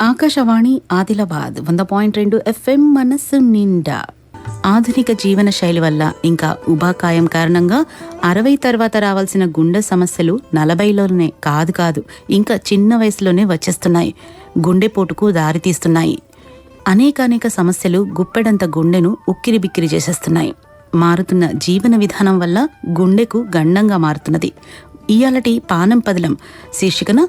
ఆకాశవాణి ఆదిలాబాద్ వంద పాయింట్ రెండు ఎఫ్ఎం మనస్సు నిండా. ఆధునిక జీవన శైలి వల్ల ఇంకా ఉబాకాయం కారణంగా అరవై తర్వాత రావాల్సిన గుండె సమస్యలు నలభైలోనే కాదు కాదు ఇంకా చిన్న వయసులోనే వచ్చేస్తున్నాయి గుండెపోటుకు దారితీస్తున్నాయి అనేకానేక సమస్యలు గుప్పెడంత గుండెను ఉక్కిరి బిక్కిరి చేసేస్తున్నాయి. మారుతున్న జీవన విధానం వల్ల గుండెకు గండంగా మారుతున్నది. ఇయాలటి పానం పదిలం శీర్షికన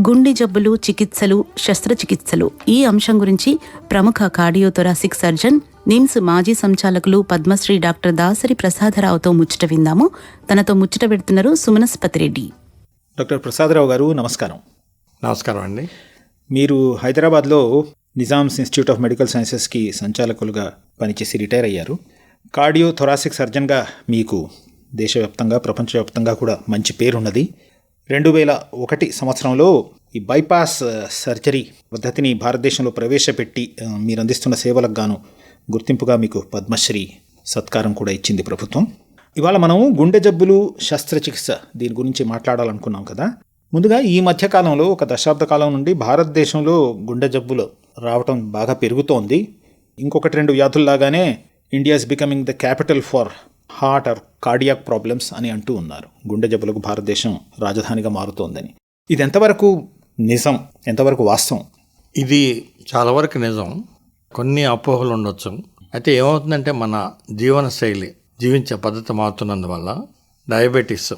గుండె జబ్బులు చికిత్సలు శస్త్రచికిత్సలు. ఈ అంశం గురించి ప్రముఖ కార్డియోథొరాసిక్ సర్జన్ నిమ్స్ మాజీ సంచాలకులు పద్మశ్రీ డాక్టర్ దాసరి ప్రసాదరావుతో ముచ్చట విందాము. తనతో ముచ్చట పెడుతున్నారు సుమనస్పతి రెడ్డి. డాక్టర్ ప్రసాదరావు గారు నమస్కారం. నమస్కారం అండి. మీరు హైదరాబాద్లో నిజామ్స్ ఇన్స్టిట్యూట్ ఆఫ్ మెడికల్ సైన్సెస్కి సంచాలకులుగా పనిచేసి రిటైర్ అయ్యారు. కార్డియో థొరాసిక్ సర్జన్గా మీకు దేశవ్యాప్తంగా ప్రపంచవ్యాప్తంగా కూడా మంచి పేరున్నది. రెండు వేల ఒకటి సంవత్సరంలో ఈ బైపాస్ సర్జరీ పద్ధతిని భారతదేశంలో ప్రవేశపెట్టి మీరు అందిస్తున్న సేవలకు గాను గుర్తింపుగా మీకు పద్మశ్రీ సత్కారం కూడా ఇచ్చింది ప్రభుత్వం. ఇవాళ మనం గుండె జబ్బులు శస్త్రచికిత్స దీని గురించి మాట్లాడాలనుకున్నాం కదా. ముందుగా ఈ మధ్యకాలంలో ఒక దశాబ్ద కాలం నుండి భారతదేశంలో గుండె జబ్బులు రావటం బాగా పెరుగుతోంది. ఇంకొకటి రెండు వ్యాధుల్లాగానే India is becoming the capital for heart or cardiac problems అని అంటూ ఉన్నారు. గుండె జబ్బులకు భారతదేశం రాజధానిగా మారుతోందని. ఇది ఎంతవరకు నిజం? ఎంతవరకు వాస్తవం? ఇది చాలా వరకు నిజం. కొన్ని అపోహలు ఉండొచ్చు. అయితే ఏమవుతుందంటే మన జీవన శైలి జీవించే పద్ధతి మారుతున్నందువల్ల డయాబెటీస్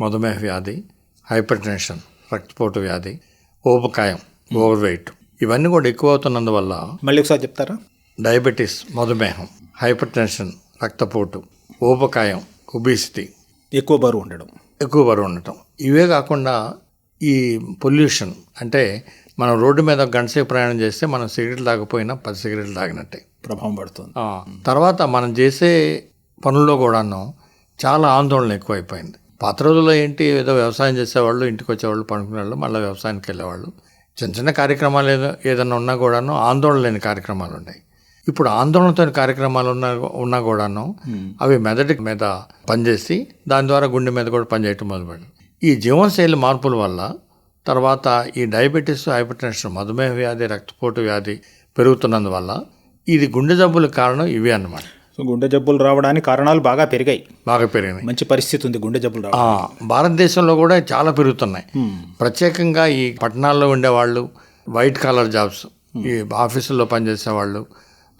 మధుమేహ వ్యాధి హైపర్ టెన్షన్ రక్తపోటు వ్యాధి ఊబకాయం ఓవర్ వెయిట్ ఇవన్నీ కూడా ఎక్కువ అవుతున్నందువల్ల మళ్ళీ ఒకసారి చెప్తారా? డయాబెటీస్ మధుమేహం హైపర్ టెన్షన్ రక్తపోటు ఊబకాయం ఒబిసిటీ ఎక్కువ బరువు ఉండడం. ఎక్కువ బరువు ఉండటం. ఇవే కాకుండా ఈ పొల్యూషన్ అంటే మనం రోడ్డు మీద ఒక గంట సేపు ప్రయాణం చేస్తే మనం సిగరెట్లు తాగపోయినా పది సిగరెట్లు తాగినట్టే. ప్రభావం పడుతుంది. తర్వాత మనం చేసే పనుల్లో కూడాను చాలా ఆందోళన ఎక్కువైపోయింది. పాత రోజుల్లో ఏంటి ఏదో వ్యవసాయం చేసేవాళ్ళు ఇంటికి వచ్చేవాళ్ళు పనుకునే వాళ్ళు మళ్ళీ వ్యవసాయానికి వెళ్ళేవాళ్ళు. చిన్న చిన్న కార్యక్రమాలు ఏదో ఏదైనా ఉన్నా కూడాను ఆందోళన లేని కార్యక్రమాలు ఉన్నాయి. ఇప్పుడు ఆందోళనతో కార్యక్రమాలు ఉన్నా ఉన్నా కూడాను అవి మెదడు మీద పనిచేసి దాని ద్వారా గుండె మీద కూడా పనిచేయటం మొదలుపెట్టారు. ఈ జీవనశైలి మార్పుల వల్ల తర్వాత ఈ డయాబెటీస్ హైపర్ టెన్షన్ మధుమేహ వ్యాధి రక్తపోటు వ్యాధి పెరుగుతున్నందువల్ల ఇది గుండె జబ్బులకు కారణం ఇవే అన్నమాట. సో గుండె జబ్బులు రావడానికి కారణాలు బాగా పెరిగాయి. బాగా పెరిగినాయి. మంచి పరిస్థితి ఉంది గుండె జబ్బులు భారతదేశంలో కూడా చాలా పెరుగుతున్నాయి. ప్రత్యేకంగా ఈ పట్టణాల్లో ఉండేవాళ్ళు వైట్ కాలర్ జాబ్స్ ఈ ఆఫీసుల్లో పనిచేసే వాళ్ళు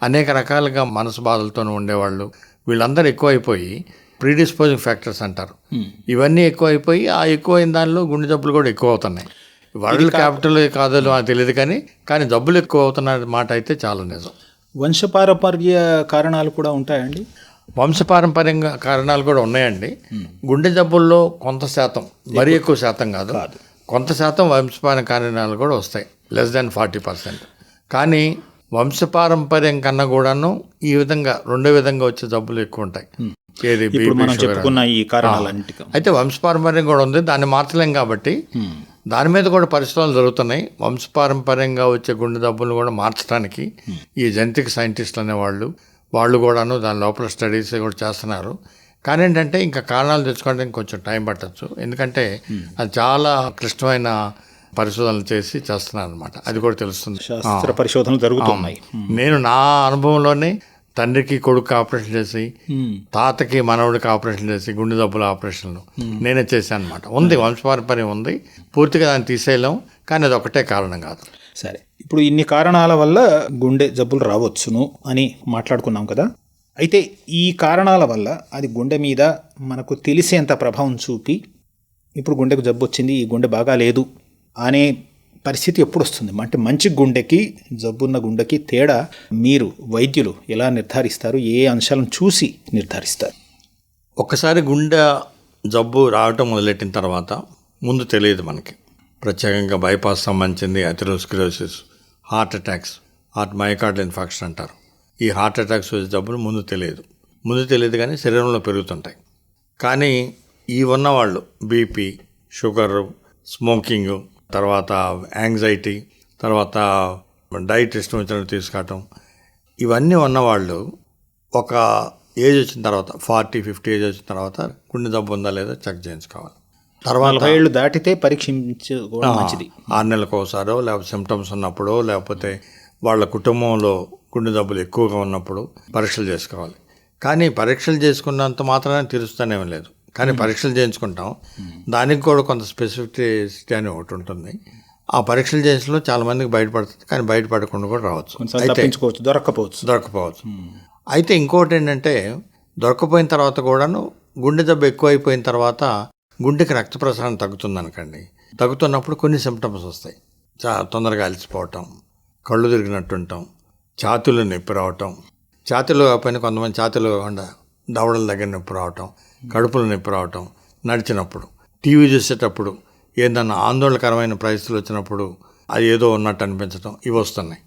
అనేక రకాలుగా మనసు బాధలతో ఉండేవాళ్ళు. వీళ్ళందరూ ఎక్కువైపోయి ప్రీడిస్పోజింగ్ ఫ్యాక్టర్స్ అంటారు. ఇవన్నీ ఎక్కువైపోయి ఆ ఎక్కువైన దానిలో గుండె జబ్బులు కూడా ఎక్కువ అవుతున్నాయి వరల్డ్ క్యాపిటల్ కాదో నాకు తెలియదు కానీ కానీ జబ్బులు ఎక్కువ అవుతున్న మాట అయితే చాలా నిజం. వంశపారపర్య కారణాలు కూడా ఉంటాయండి? వంశపారంపర్యంగా కారణాలు కూడా ఉన్నాయండి. గుండె జబ్బుల్లో కొంత శాతం మరీ ఎక్కువ. శాతం కాదు. కొంత శాతం వంశపారం కారణాలు కూడా వస్తాయి. Less than forty percent. కానీ వంశపారంపర్యం కన్నా కూడాను ఈ విధంగా రెండో విధంగా వచ్చే జబ్బులు ఎక్కువ ఉంటాయి ఏది మనం చెప్పుకున్న ఈ అయితే వంశపారంపర్యం కూడా ఉంది దాన్ని మార్చలేం కాబట్టి దాని మీద కూడా పరిశోధనలు జరుగుతున్నాయి. వంశపారంపర్యంగా వచ్చే గుండె జబ్బులను కూడా మార్చడానికి ఈ జెనెటిక్ సైంటిస్టులు అనేవాళ్ళు వాళ్ళు కూడాను దాని లోపల స్టడీస్ కూడా చేస్తున్నారు. కానీ ఏంటంటే ఇంకా కారణాలు తెచ్చుకోవడానికి కొంచెం టైం పట్టచ్చు. ఎందుకంటే అది చాలా క్లిష్టమైన పరిశోధనలు చేసి చేస్తున్నారు అనమాట అది కూడా తెలుస్తుంది. శాస్త్ర పరిశోధనలు జరుగుతున్నాయి. నేను నా అనుభవంలోనే తండ్రికి కొడుకు ఆపరేషన్ చేసి తాతకి మనవడికి ఆపరేషన్ చేసి గుండె జబ్బుల ఆపరేషన్లు నేనే చేశాను అనమాట ఉంది వంశపారంపర్యం ఉంది. పూర్తిగా దాన్ని తీసేయలేం కానీ అది ఒకటే కారణం కాదు. సరే. ఇప్పుడు ఇన్ని కారణాల వల్ల గుండె జబ్బులు రావచ్చును అని మాట్లాడుకున్నాం కదా. అయితే ఈ కారణాల వల్ల అది గుండె మీద మనకు తెలిసేంత ప్రభావం చూపి ఇప్పుడు గుండెకు జబ్బు వచ్చింది ఈ గుండె బాగా లేదు అనే పరిస్థితి ఎప్పుడు వస్తుంది అంటే మంచి గుండెకి జబ్బున్న గుండెకి తేడా మీరు వైద్యులు ఎలా నిర్ధారిస్తారు? ఏ అంశాలను చూసి నిర్ధారిస్తారు? ఒక్కసారి గుండె జబ్బు రావటం మొదలెట్టిన తర్వాత ముందు తెలియదు మనకి. ప్రత్యేకంగా బైపాస్ సంబంధించింది atherosclerosis heart attacks heart myocardial infection అంటారు. ఈ హార్ట్ అటాక్స్ వచ్చే జబ్బులు ముందు తెలియదు. ముందు తెలియదు కానీ శరీరంలో పెరుగుతుంటాయి. కానీ ఈ ఉన్నవాళ్ళు బీపీ షుగరు స్మోకింగ్ తర్వాత యాంగ్జైటీ తర్వాత డైట్ ఇష్టం వచ్చినట్టు తీసుకోవటం ఇవన్నీ ఉన్నవాళ్ళు ఒక ఏజ్ వచ్చిన తర్వాత ఫార్టీ ఫిఫ్టీ ఏజ్ వచ్చిన తర్వాత గుండె జబ్బు ఉందా లేదా చెక్ చేయించుకోవాలి. తర్వాత ఏళ్ళు దాటితే పరీక్షించుకోవడం మంచిది. ఆరు నెలలకు ఒకసారో లేకపోతే సిమ్టమ్స్ ఉన్నప్పుడు లేకపోతే వాళ్ళ కుటుంబంలో గుండె జబ్బులు ఎక్కువగా ఉన్నప్పుడు పరీక్షలు చేసుకోవాలి. కానీ పరీక్షలు చేసుకున్నంత మాత్రమే తీరుస్తానేమీ లేదు. కానీ పరీక్షలు చేయించుకుంటాం. దానికి కూడా కొంత స్పెసిఫిసిటీ అని ఒకటి ఉంటుంది. ఆ పరీక్షలు చేసిన చాలా మందికి బయటపడుతుంది కానీ బయటపడకుండా కూడా రావచ్చు. తప్పించుకోవచ్చు దొరక్కపోవచ్చు. దొరకపోవచ్చు అయితే ఇంకోటి ఏంటంటే దొరకపోయిన తర్వాత కూడాను గుండె జబ్బు ఎక్కువైపోయిన తర్వాత గుండెకి రక్త ప్రసరణ తగ్గుతుంది అనకండి తగ్గుతున్నప్పుడు కొన్ని సిమ్టమ్స్ వస్తాయి. చా తొందరగా అలసిపోవటం కళ్ళు తిరిగినట్టు ఉంటాం ఛాతీలో నొప్పి రావటం ఛాతీలో కాకపోయినా కొంతమంది ఛాతీలో కాకుండా దవడల దగ్గర నొప్పి రావటం కడుపులో నొప్పి రావటం నడిచినప్పుడు టీవీ చూసేటప్పుడు ఏదన్నా ఆందోళనకరమైన పరిస్థితులు వచ్చినప్పుడు అది ఏదో ఉన్నట్టు అనిపించడం ఇవి వస్తున్నాయి.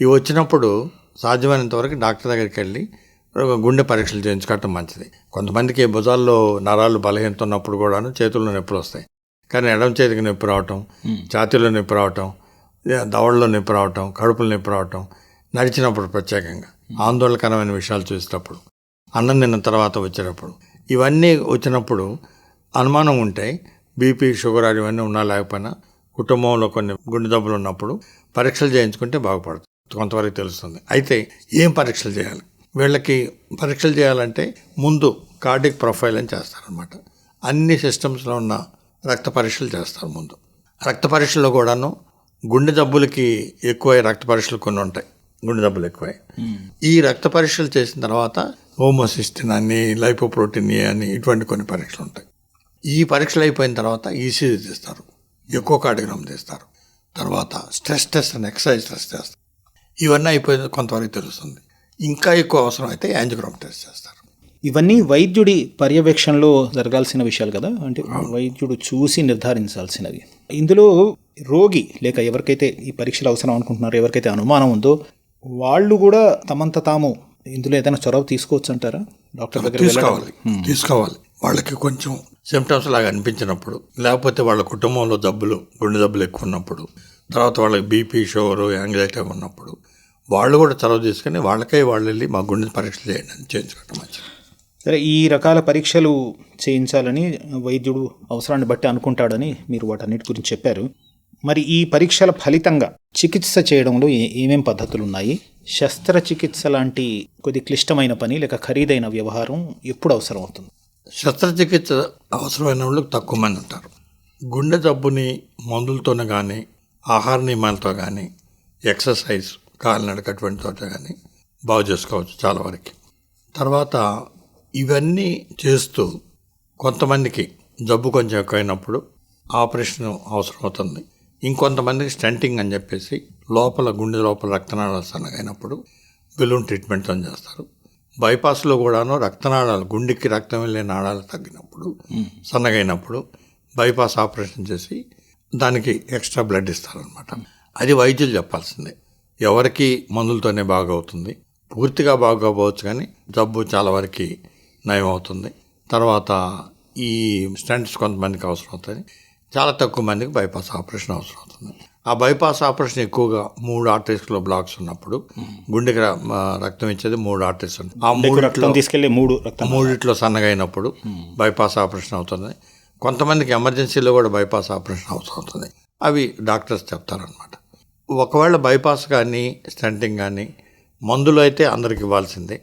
ఇవి వచ్చినప్పుడు సాధ్యమైనంత వరకు డాక్టర్ దగ్గరికి వెళ్ళి గుండె పరీక్షలు చేయించుకోవటం మంచిది. కొంతమందికి భుజాల్లో నరాలు బలహీనత ఉన్నప్పుడు కూడాను చేతుల్లో నొప్పులు వస్తాయి. కానీ ఎడమ చేతికి నొప్పి రావటం ఛాతీలో నొప్పి రావటం దవడలో నొప్పి రావటం కడుపులో నొప్పి రావటం నడిచినప్పుడు ప్రత్యేకంగా ఆందోళనకరమైన విషయాలు చూసేటప్పుడు అన్నం తిన్న తర్వాత వచ్చేటప్పుడు ఇవన్నీ వచ్చినప్పుడు అనుమానం ఉంటే బీపీ షుగర్ ఇవన్నీ ఉన్నా లేకపోయినా కుటుంబంలో కొన్ని గుండె జబ్బులు ఉన్నప్పుడు పరీక్షలు చేయించుకుంటే బాగుపడుతుంది కొంతవరకు తెలుస్తుంది. అయితే ఏం పరీక్షలు చేయాలి? వీళ్ళకి పరీక్షలు చేయాలంటే ముందు కార్డిక్ ప్రొఫైల్ అని చేస్తారనమాట అన్ని సిస్టమ్స్లో ఉన్న రక్త పరీక్షలు చేస్తారు ముందు. రక్త పరీక్షల్లో కూడాను గుండె జబ్బులకి ఎక్కువ రక్త పరీక్షలు కొన్ని ఉంటాయి. గుండె జబ్బులు ఎక్కువ. ఈ రక్త పరీక్షలు చేసిన తర్వాత హోమోసిస్టిన్ అని లైపోప్రోటీన్ ఏ అని ఇటువంటి కొన్ని పరీక్షలు ఉంటాయి. ఈ పరీక్షలు అయిపోయిన తర్వాత ఈసీజీ తీస్తారు. ఎక్కువ కార్డిగ్రామ్ తీస్తారు. తర్వాత స్ట్రెస్ టెస్ట్ అని ఎక్సర్సైజ్ టెస్ట్ చేస్తారు. ఇవన్నీ అయిపోయిన కొంతవరకు తెలుస్తుంది. ఇంకా ఎక్కువ అవసరం అయితే యాంజియోగ్రామ్ టెస్ట్ చేస్తారు. ఇవన్నీ వైద్యుడి పర్యవేక్షణలో జరగాల్సిన విషయాలు కదా? అంటే వైద్యుడు చూసి నిర్ధారించాల్సినవి. ఇందులో రోగి లేక ఎవరికైతే ఈ పరీక్షలు అవసరం అనుకుంటున్నారో ఎవరికైతే అనుమానం ఉందో వాళ్ళు కూడా తమంత తాము ఇందులో ఏదైనా చొరవ తీసుకోవచ్చు అంటారా డాక్టర్ దగ్గర తీసుకోవాలి. తీసుకోవాలి. వాళ్ళకి కొంచెం సిమ్టమ్స్ లాగా అనిపించినప్పుడు లేకపోతే వాళ్ళ కుటుంబంలో జబ్బులు గుండె జబ్బులు ఎక్కువ ఉన్నప్పుడు తర్వాత వాళ్ళకి బీపీ షుగర్ యాంగ్జైటీ ఉన్నప్పుడు వాళ్ళు కూడా చొరవ తీసుకొని వాళ్ళకై వాళ్ళు వెళ్ళి మా గుండె పరీక్షలు చేయండి అని చేయించుకోవటం మంచిది. సరే ఈ రకాల పరీక్షలు చేయించాలని వైద్యుడు అవసరాన్ని బట్టి అనుకుంటాడని మీరు వాటన్నిటి గురించి చెప్పారు. మరి ఈ పరీక్షల ఫలితంగా చికిత్స చేయడంలో ఏ- ఏమేం పద్ధతులు ఉన్నాయి శస్త్రచికిత్స లాంటి కొద్ది క్లిష్టమైన పని లేక ఖరీదైన వ్యవహారం ఎప్పుడు అవసరం అవుతుంది? శస్త్రచికిత్స అవసరమైన వాళ్ళు తక్కువ మంది ఉంటారు. గుండె జబ్బుని మందులతోనే కానీ ఆహార నియమాలతో కానీ ఎక్సర్సైజ్ కాలినడక తోట కానీ బాగు చేసుకోవచ్చు చాలా వరకు. తర్వాత ఇవన్నీ చేస్తూ కొంతమందికి జబ్బు కొంచెం ఎక్కువైనప్పుడు ఆపరేషన్ అవసరం అవుతుంది. ఇంకొంతమందికి స్టంటింగ్ అని చెప్పేసి లోపల గుండె లోపల రక్తనాళాలు సన్నగైనప్పుడు బెలూన్ ట్రీట్మెంట్తో చేస్తారు. బైపాస్లో కూడాను రక్తనాళాలు గుండెకి రక్తం వెళ్ళే నాళాలు తగ్గినప్పుడు సన్నగైనప్పుడు బైపాస్ ఆపరేషన్ చేసి దానికి ఎక్స్ట్రా బ్లడ్ ఇస్తారనమాట అది వైద్యులు చెప్పాల్సిందే. ఎవరికి మందులతోనే బాగా అవుతుంది పూర్తిగా బాగోపోవచ్చు కానీ జబ్బు చాలా వరకు నయం అవుతుంది తర్వాత ఈ స్టంట్స్ కొంతమందికి అవసరం అవుతుంది చాలా తక్కువ మందికి బైపాస్ ఆపరేషన్ అవసరం అవుతుంది ఆ బైపాస్ ఆపరేషన్ ఎక్కువగా మూడు ఆర్టరీస్లో బ్లాక్స్ ఉన్నప్పుడు గుండెకి రక్తం ఇచ్చేది మూడు ఆర్టరీస్ ఆ మూడిట్లో రక్తం తీసుకెళ్ళే మూడు రక్తం మూడిట్లో సన్నగా అయినప్పుడు బైపాస్ ఆపరేషన్ అవుతుంది. కొంతమందికి ఎమర్జెన్సీలో కూడా బైపాస్ ఆపరేషన్ అవసరం అవుతుంది. అవి డాక్టర్స్ చెప్తారనమాట ఒకవేళ బైపాస్ కానీ స్టంటింగ్ కానీ మందులు అయితే అందరికి ఇవ్వాల్సిందే.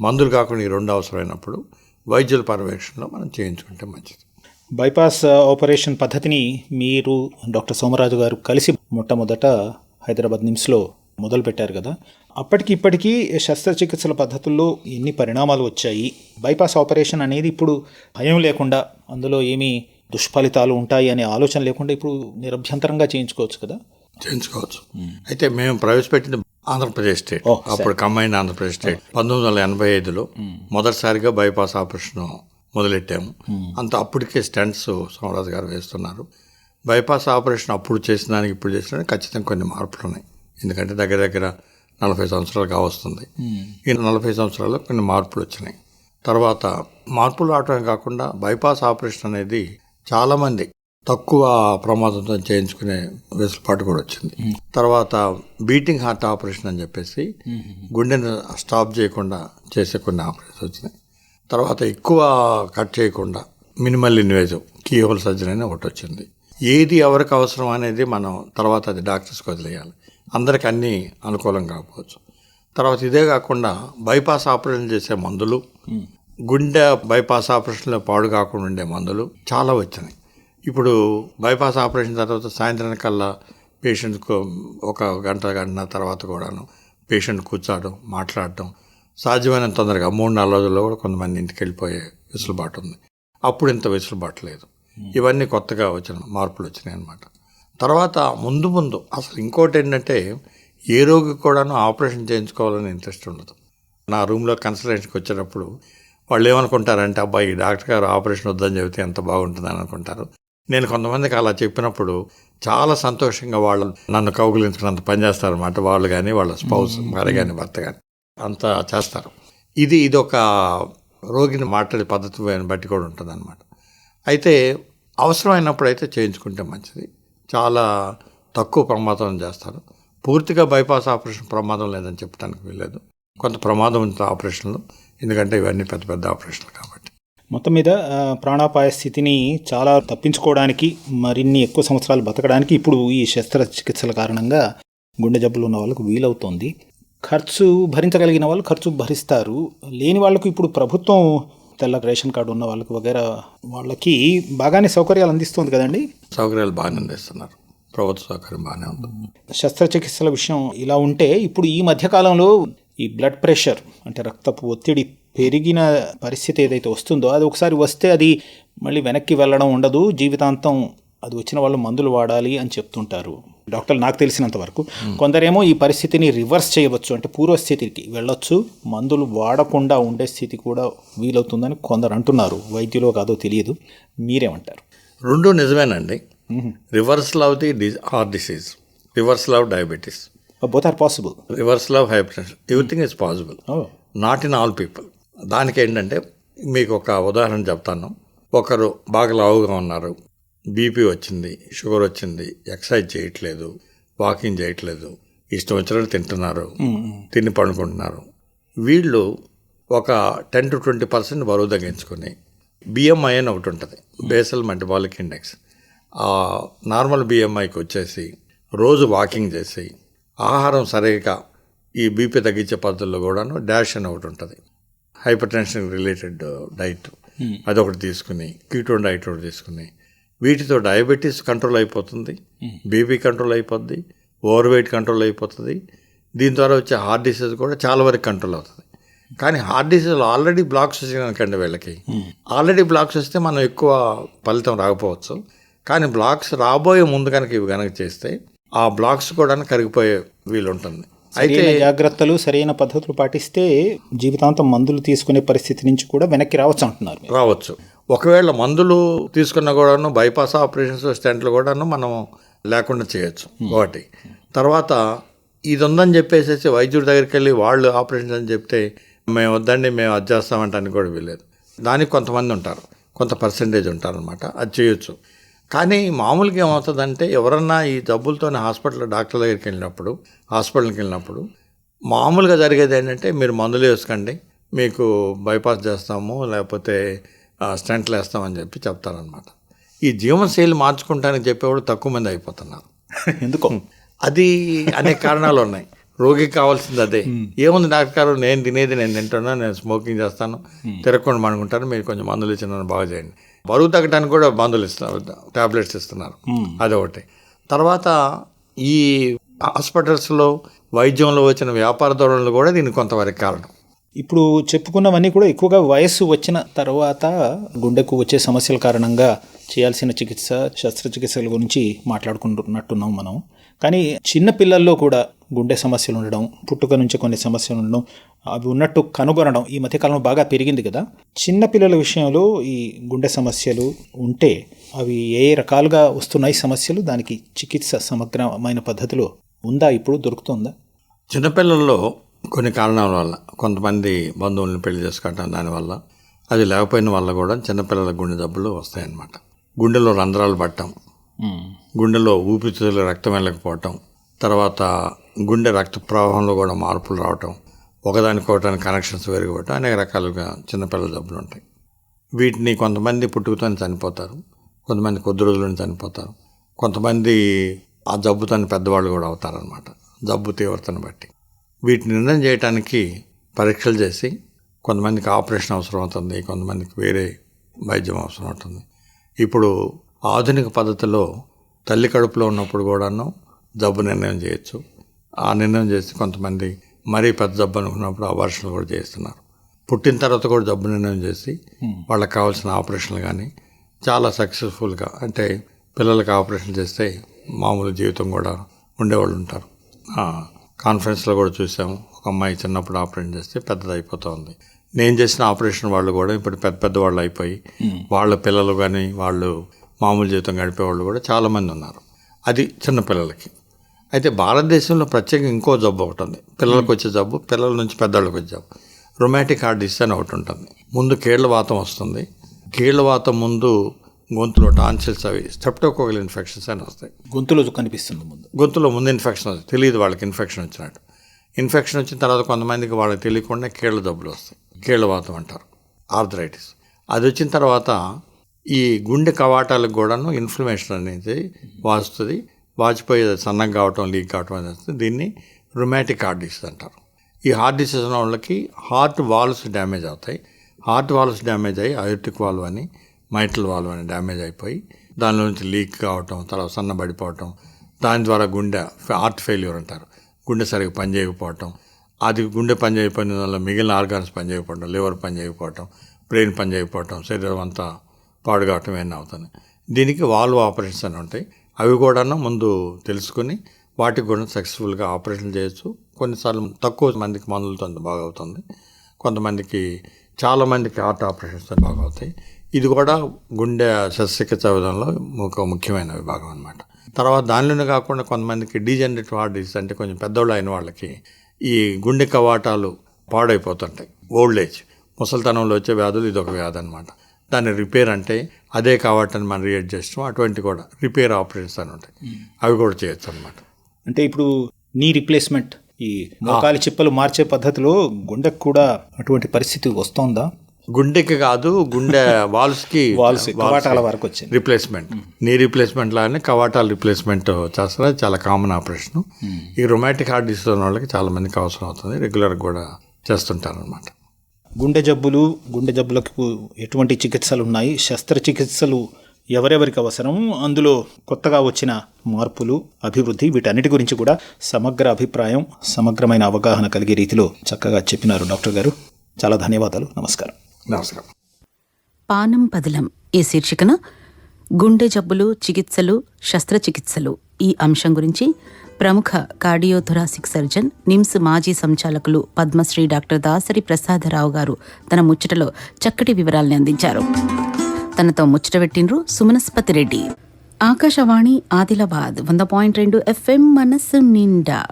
మందులు కాకుండా ఈ రెండు అవసరమైనప్పుడు వైద్యుల పర్యవేక్షణలో మనం చేయించుకుంటే మంచిది. బైపాస్ ఆపరేషన్ పద్ధతిని మీరు డాక్టర్ సోమరాజు గారు కలిసి మొట్టమొదట హైదరాబాద్ నిమ్స్లో మొదలు పెట్టారు కదా. అప్పటికి ఇప్పటికీ శస్త్రచికిత్సల పద్ధతుల్లో ఎన్ని పరిణామాలు వచ్చాయి? బైపాస్ ఆపరేషన్ అనేది ఇప్పుడు భయం లేకుండా అందులో ఏమి దుష్ఫలితాలు ఉంటాయి అనే ఆలోచన లేకుండా ఇప్పుడు నిరభ్యంతరంగా చేయించుకోవచ్చు కదా. చేయించుకోవచ్చు. అయితే మేము ప్రవేశపెట్టింది ఆంధ్రప్రదేశ్ స్టేట్. అప్పుడు కంబైన్ ఆంధ్రప్రదేశ్ స్టేట్. పంతొమ్మిది వందల ఎనభై ఐదులో మొదటిసారిగా బైపాస్ ఆపరేషన్ మొదలెట్టాము. అంత అప్పటికే స్టంట్స్ సోమరాజు గారు వేస్తున్నారు. బైపాస్ ఆపరేషన్ అప్పుడు చేసిన దానికి ఇప్పుడు చేసిన ఖచ్చితంగా కొన్ని మార్పులు ఉన్నాయి. ఎందుకంటే దగ్గర దగ్గర నలభై సంవత్సరాలు కావస్తుంది. ఈ నలభై సంవత్సరాల్లో కొన్ని మార్పులు వచ్చినాయి. తర్వాత మార్పులు రావటమే కాకుండా బైపాస్ ఆపరేషన్ అనేది చాలామంది తక్కువ ప్రమాదంతో చేయించుకునే వెసులుబాటు కూడా వచ్చింది. తర్వాత బీటింగ్ హార్ట్ ఆపరేషన్ అని చెప్పేసి గుండెని స్టాప్ చేయకుండా చేసే కొన్ని ఆపరేషన్స్ వచ్చినాయి. తర్వాత ఎక్కువ కట్ చేయకుండా minimal invasive keyhole surgery అని ఒకటి వచ్చింది. ఏది ఎవరికి అవసరం అనేది మనం తర్వాత అది డాక్టర్స్కి వదిలేయాలి. అందరికి అన్నీ అనుకూలం కాకపోవచ్చు. తర్వాత ఇదే కాకుండా బైపాస్ ఆపరేషన్ చేసే మందులు గుండె బైపాస్ ఆపరేషన్లో పాడు కాకుండా ఉండే మందులు చాలా వచ్చినాయి. ఇప్పుడు బైపాస్ ఆపరేషన్ తర్వాత సాయంత్రం కల్లా పేషెంట్కు ఒక గంట గంట తర్వాత కూడాను పేషెంట్ కూర్చోవడం మాట్లాడటం సాధ్యమైనంత తొందరగా మూడు నాలుగు రోజుల్లో కూడా కొంతమంది ఇంటికి వెళ్ళిపోయే వెసులుబాటు ఉంది. అప్పుడు ఇంత వెసులుబాటు లేదు. ఇవన్నీ కొత్తగా వచ్చిన మార్పులు వచ్చినాయి అన్నమాట. తర్వాత ముందు ముందు అసలు ఇంకోటి ఏంటంటే ఏ రోగి కూడాను ఆపరేషన్ చేయించుకోవాలని ఇంట్రెస్ట్ ఉండదు. నా రూమ్లో కన్సల్టేషన్కి వచ్చేటప్పుడు వాళ్ళు ఏమనుకుంటారంటే అబ్బాయి డాక్టర్ గారు ఆపరేషన్ వద్దని చెబితే ఎంత బాగుంటుందని అనుకుంటారు. నేను కొంతమందికి అలా చెప్పినప్పుడు చాలా సంతోషంగా వాళ్ళు నన్ను కౌగులించుకున్నంత పనిచేస్తారన్నమాట వాళ్ళు కానీ వాళ్ళ స్పౌస్ భార్య కానీ భర్త కానీ అంత చేస్తారు. ఇది ఇది ఒక రోగిని మాట్లాడే పద్ధతి బట్టి కూడా ఉంటుంది అనమాట అయితే అవసరమైనప్పుడు అయితే చేయించుకుంటే మంచిది. చాలా తక్కువ ప్రమాదం చేస్తారు. పూర్తిగా బైపాస్ ఆపరేషన్ ప్రమాదం లేదని చెప్పడానికి వీల్లేదు. కొంత ప్రమాదం ఉంది ఆపరేషన్లు ఎందుకంటే ఇవన్నీ పెద్ద పెద్ద ఆపరేషన్లు కాబట్టి. మొత్తం మీద ప్రాణాపాయ స్థితిని చాలా తప్పించుకోవడానికి మరిన్ని ఎక్కువ సంవత్సరాలు బతకడానికి ఇప్పుడు ఈ శస్త్రచికిత్సల కారణంగా గుండె జబ్బులు ఉన్న వాళ్ళకు వీలవుతోంది. ఖర్చు భరించగలిగిన వాళ్ళు ఖర్చు భరిస్తారు. లేని వాళ్ళకు ఇప్పుడు ప్రభుత్వం తెల్ల రేషన్ కార్డు ఉన్న వాళ్ళకి వగేరా వాళ్ళకి బాగానే సౌకర్యాలు అందిస్తుంది కదండి? సౌకర్యాలు బాగానే అందిస్తున్నారు. ప్రభుత్వ సౌకర్యం బాగానే ఉంది. శస్త్రచికిత్సల విషయం ఇలా ఉంటే ఇప్పుడు ఈ మధ్యకాలంలో ఈ బ్లడ్ ప్రెషర్ అంటే రక్తపు ఒత్తిడి పెరిగిన పరిస్థితి ఏదైతే వస్తుందో అది ఒకసారి వస్తే అది మళ్ళీ వెనక్కి వెళ్ళడం ఉండదు. జీవితాంతం అది వచ్చిన వాళ్ళు మందులు వాడాలి అని చెప్తుంటారు. డాక్టర్లు నాకు తెలిసినంత వరకు కొందరేమో ఈ పరిస్థితిని రివర్స్ చేయవచ్చు. అంటే పూర్వస్థితికి వెళ్ళొచ్చు. మందులు వాడకుండా ఉండే స్థితి కూడా వీలవుతుందని కొందరు అంటున్నారు. వైద్యులో కాదో తెలియదు. మీరేమంటారు? రెండు నిజమేనండి. Reversal of the heart disease. Reversal of diabetes. Both are possible reversal of hypertension everything is possible. Not in all people దానికి ఏంటంటే మీకు ఒక ఉదాహరణ చెప్తాను. ఒకరు బాగా లావుగా ఉన్నారు. బీపీ వచ్చింది షుగర్ వచ్చింది ఎక్సర్సైజ్ చేయట్లేదు వాకింగ్ చేయట్లేదు ఇష్టం వచ్చినట్టు తింటున్నారు తిని పడుకుంటున్నారు. వీళ్ళు ఒక టెన్ టు ట్వంటీ పర్సెంట్ బరువు తగ్గించుకొని బిఎంఐ అని ఒకటి ఉంటుంది బేసల్ మెటబాలిక్ ఇండెక్స్. ఆ నార్మల్ బిఎంఐకి వచ్చేసి రోజు వాకింగ్ చేసి ఆహారం సరిగా ఈ బీపీ తగ్గించే పద్ధతుల్లో కూడాను డాష్ అని ఒకటి ఉంటుంది. హైపర్ టెన్షన్ రిలేటెడ్ డైట్ అదొకటి తీసుకుని కీటోన్ డైట్ ఒకటి తీసుకుని వీటితో డయాబెటీస్ కంట్రోల్ అయిపోతుంది బీపీ కంట్రోల్ అయిపోద్ది ఓవర్ వెయిట్ కంట్రోల్ అయిపోతుంది. దీని ద్వారా వచ్చే హార్ట్ డిసీజ్ కూడా చాలా వరకు కంట్రోల్ అవుతుంది. కానీ హార్ట్ డిసీజ్ ఆల్రెడీ బ్లాక్స్ వచ్చినాకండి వీళ్ళకి. ఆల్రెడీ బ్లాక్స్ వస్తే మనం ఎక్కువ ఫలితం రాకపోవచ్చు. కానీ బ్లాక్స్ రాబోయే ముందు కనుక ఇవి కనుక చేస్తే ఆ బ్లాక్స్ కూడా కరిగిపోయే వీలు ఉంటుంది. అయితే జాగ్రత్తలు సరైన పద్ధతులు పాటిస్తే జీవితాంతం మందులు తీసుకునే పరిస్థితి నుంచి కూడా వెనక్కి రావచ్చు అంటున్నారు. రావచ్చు. ఒకవేళ మందులు తీసుకున్న కూడాను బైపాస్ ఆపరేషన్స్ స్టెంట్లు కూడాను మనం లేకుండా చేయొచ్చు ఒకటి. తర్వాత ఇది ఉందని చెప్పేసి వైద్యుడి దగ్గరికి వెళ్ళి వాళ్ళు ఆపరేషన్ అని చెప్తే మేము వద్దండి మేము అది చేస్తామంటానికి కూడా వీల్లేదు. దానికి కొంతమంది ఉంటారు. కొంత పర్సంటేజ్ ఉంటారనమాట అది చేయొచ్చు. కానీ మామూలుగా ఏమవుతుందంటే ఎవరన్నా ఈ జబ్బులతోనే హాస్పిటల్ డాక్టర్ దగ్గరికి వెళ్ళినప్పుడు హాస్పిటల్కి వెళ్ళినప్పుడు మామూలుగా జరిగేది ఏంటంటే మీరు మందులు వేసుకోండి మీకు బైపాస్ చేస్తాము లేకపోతే స్టెంట్లు వేస్తామని చెప్పి చెప్తారనమాట ఈ జీవనశైలి మార్చుకుంటానికి చెప్పేవాడు తక్కువ మంది అయిపోతున్నారు. ఎందుకో? అది అనేక కారణాలు ఉన్నాయి. రోగికి కావాల్సింది అదే. ఏముంది డాక్టర్ గారు? నేను తినేది నేను తింటున్నా నేను స్మోకింగ్ చేస్తాను. తిరగకుండా పడుకుంటాను మీరు కొంచెం మందులు ఇచ్చి నన్ను బాగా చేయండి. బరువు తగ్గడానికి కూడా మందులు ఇస్తున్నారు టాబ్లెట్స్ ఇస్తున్నారు. అదొకటి. తర్వాత ఈ హాస్పిటల్స్లో వైద్యంలో వచ్చిన వ్యాపార ధోరణులు కూడా దీనికి కొంతవరకు కారణం. ఇప్పుడు చెప్పుకున్నవన్నీ కూడా ఎక్కువగా వయస్సు వచ్చిన తర్వాత గుండెకు వచ్చే సమస్యల కారణంగా చేయాల్సిన చికిత్స శస్త్రచికిత్సల గురించి మాట్లాడుకుంటున్నట్టున్నాం మనం. కానీ చిన్న పిల్లల్లో కూడా గుండె సమస్యలు ఉండడం పుట్టుక నుంచి కొన్ని సమస్యలు ఉండడం అవి ఉన్నట్టు కనుగొనడం ఈ మధ్యకాలంలో బాగా పెరిగింది కదా. చిన్న పిల్లల విషయంలో ఈ గుండె సమస్యలు ఉంటే అవి ఏ రకాలుగా వస్తున్నాయి సమస్యలు? దానికి చికిత్స సమగ్రమైన పద్ధతిలో ఉందా? ఇప్పుడు దొరుకుతుందా? చిన్నపిల్లల్లో కొన్ని కారణాల వల్ల కొంతమంది బంధువులను పెళ్ళి చేసుకోవటం దానివల్ల అది లేకపోయిన వల్ల కూడా చిన్నపిల్లల గుండె జబ్బులు వస్తాయన్నమాట. గుండెలో రంధ్రాలు పట్టడం గుండెలో ఊపిరితిత్తులు రక్తం వెళ్ళకపోవటం తర్వాత గుండె రక్త ప్రవాహంలో కూడా మార్పులు రావటం ఒకదానికొకటానికి కనెక్షన్స్ పెరిగిపోవటం అనేక రకాలుగా చిన్నపిల్లల జబ్బులు ఉంటాయి. వీటిని కొంతమంది పుట్టుకతోనే చనిపోతారు కొంతమంది కొద్ది రోజుల్లోనే చనిపోతారు కొంతమంది ఆ జబ్బుతోని పెద్దవాళ్ళు కూడా అవుతారనమాట జబ్బు తీవ్రతను బట్టి. వీటిని నిర్ణయం చేయడానికి పరీక్షలు చేసి కొంతమందికి ఆపరేషన్ అవసరం అవుతుంది కొంతమందికి వేరే వైద్యం అవసరం అవుతుంది. ఇప్పుడు ఆధునిక పద్ధతిలో తల్లి కడుపులో ఉన్నప్పుడు కూడాను జబ్బు నిర్ణయం చేయొచ్చు. ఆ నిర్ణయం చేసి కొంతమంది మరీ పెద్ద జబ్బు అనుకున్నప్పుడు అబార్షన్లు కూడా చేస్తున్నారు పుట్టిన తర్వాత కూడా జబ్బు నిర్ణయం చేసి వాళ్ళకి కావాల్సిన ఆపరేషన్లు కానీ చాలా సక్సెస్ఫుల్గా అంటే పిల్లలకి ఆపరేషన్ చేస్తే మామూలు జీవితం కూడా ఉండేవాళ్ళు ఉంటారు. కాన్ఫరెన్స్లో కూడా చూసాము. ఒక అమ్మాయి చిన్నప్పుడు ఆపరేషన్ చేస్తే పెద్దది అయిపోతూ ఉంది నేను చేసిన ఆపరేషన్ వాళ్ళు కూడా ఇప్పుడు పెద్ద పెద్ద వాళ్ళు అయిపోయి వాళ్ళ పిల్లలు కానీ వాళ్ళు మామూలు జీవితం గడిపే వాళ్ళు కూడా చాలామంది ఉన్నారు. అది చిన్న పిల్లలకి. అయితే భారతదేశంలో ప్రత్యేకంగా ఇంకో జబ్బు ఒకటి ఉంది. పిల్లలకు వచ్చే జబ్బు పిల్లల నుంచి పెద్దవాళ్ళకి వచ్చే జబ్బు. రొమాటిక్ హార్ట్ డిసీజ్ అని ఒకటి ఉంటుంది. ముందు కీళ్ళ వాతం వస్తుంది. కీళ్ళ వాతం ముందు గొంతులో టాన్సిల్స్ అవి స్టెప్టోకోకల్ ఇన్ఫెక్షన్స్ అని వస్తాయి. గొంతులో కనిపిస్తుంది ముందు. గొంతులో ముందు ఇన్ఫెక్షన్ వస్తుంది. తెలియదు వాళ్ళకి ఇన్ఫెక్షన్ వచ్చినట్టు. ఇన్ఫెక్షన్ వచ్చిన తర్వాత కొంతమందికి వాళ్ళకి తెలియకుండా కీళ్ళ జబ్బులు వస్తాయి. కీళ్ళ వాతం అంటారు. ఆర్థరైటిస్. అది వచ్చిన తర్వాత ఈ గుండె కవాటాలకు కూడాను ఇన్ఫ్లమేషన్ అనేది వాస్తుంది. వాచిపోయి సన్నగా కావటం లీక్ కావటం అనేది వస్తుంది. దీన్ని రొమాటిక్ హార్ట్ డిసీజ్ అంటారు. ఈ హార్ట్ డిసీజ్ ఉన్న వాళ్ళకి హార్ట్ వాల్వ్స్ డ్యామేజ్ అవుతాయి. హార్ట్ వాల్వ్స్ డ్యామేజ్ అయ్యి అయోటిక్ వాల్వ్ అని మైటల్ వాల్వ్ అని డ్యామేజ్ అయిపోయి దానిలో నుంచి లీక్ కావటం తర్వాత సన్నబడిపోవటం దాని ద్వారా గుండె హార్ట్ ఫెయిల్యూర్ అంటారు. గుండె సరిగ్గా పనిచేయకపోవటం అది గుండె పని చేయకపోయిన వల్ల మిగిలిన ఆర్గాన్స్ పనిచేయకపోవటం లివర్ పని చేయకపోవటం బ్రెయిన్ పని చేయకపోవటం శరీరం అంతా పాడు కావటం అవుతుంది దీనికి వాల్వ్ ఆపరేషన్స్ అని ఉంటాయి. అవి కూడాను ముందు తెలుసుకుని వాటికి కూడా సక్సెస్ఫుల్గా ఆపరేషన్ చేయొచ్చు. కొన్నిసార్లు తక్కువ మందికి మందులతో బాగా అవుతుంది కొంతమందికి చాలామందికి హార్ట్ ఆపరేషన్స్ బాగా అవుతాయి ఇది కూడా గుండె శస్త్రచికిత్స విధానంలో ఒక ముఖ్యమైన విభాగం అనమాట తర్వాత దానిలోనే కాకుండా కొంతమందికి డీజనరేటివ్ హార్ట్ డిసీజ్ అంటే కొంచెం పెద్దోళ్ళు అయిన వాళ్ళకి ఈ గుండె కవాటాలు పాడైపోతుంటాయి. ఓల్డ్ ఏజ్ ముసలితనంలో వచ్చే వ్యాధులు ఇది ఒక వ్యాధి అనమాట దాన్ని రిపేర్ అంటే అదే కవాటాన్ని మనం రియేట్ చేస్తాం అటువంటి కూడా రిపేర్ ఆపరేషన్స్ అని ఉంటాయి. అవి కూడా చేయొచ్చు అనమాట అంటే ఇప్పుడు నీ రిప్లేస్మెంట్ ఈ మోకాలి చిప్పలు మార్చే పద్ధతిలో గుండెకు కూడా అటువంటి పరిస్థితి వస్తోందా? గుండెకి కాదు గుండె వాల్స్కి వాల్స్ కవాటాల వరకు వచ్చింది. రిప్లేస్మెంట్. నీ రిప్లేస్మెంట్ లాగానే కవాటాల రిప్లేస్మెంట్ చేస్తారు? చాలా కామన్ ఆపరేషన్. ఈ రొమాటిక్ హార్ట్ డిసీజ్ ఉన్న వాళ్ళకి చాలా మందికి అవసరం అవుతుంది. రెగ్యులర్గా కూడా చేస్తుంటారు అనమాట గుండె జబ్బులు గుండె జబ్బులకు ఎటువంటి చికిత్సలు ఉన్నాయి? శస్త్రచికిత్సలు ఎవరెవరికి అవసరం? అందులో కొత్తగా వచ్చిన మార్పులు అభివృద్ధి వీటన్నిటి గురించి కూడా సమగ్ర అభిప్రాయం సమగ్రమైన అవగాహన కలిగే రీతిలో చక్కగా చెప్పినారు డాక్టర్ గారు. చాలా ధన్యవాదాలు. నమస్కారం. నమస్కారం. పానం పదిలం. ఈ శీర్షికన గుండె జబ్బులు చికిత్సలు శస్త్రచికిత్సలు ఈ అంశం గురించి ప్రముఖ కార్డియోథొరాసిక్ సర్జన్ నిమ్స్ మాజీ సంచాలకులు పద్మశ్రీ డాక్టర్ దాసరి ప్రసాదరావు గారు తన ముచ్చటలో చక్కటి వివరాల్ని అందించారు. తనతో ముచ్చట పెట్టిండ్రు సుమనస్పతి రెడ్డి. ఆకాశవాణి ఆదిలాబాద్ వంద పాయింట్ రెండు ఎఫ్ఎం మనస్సు నిండా.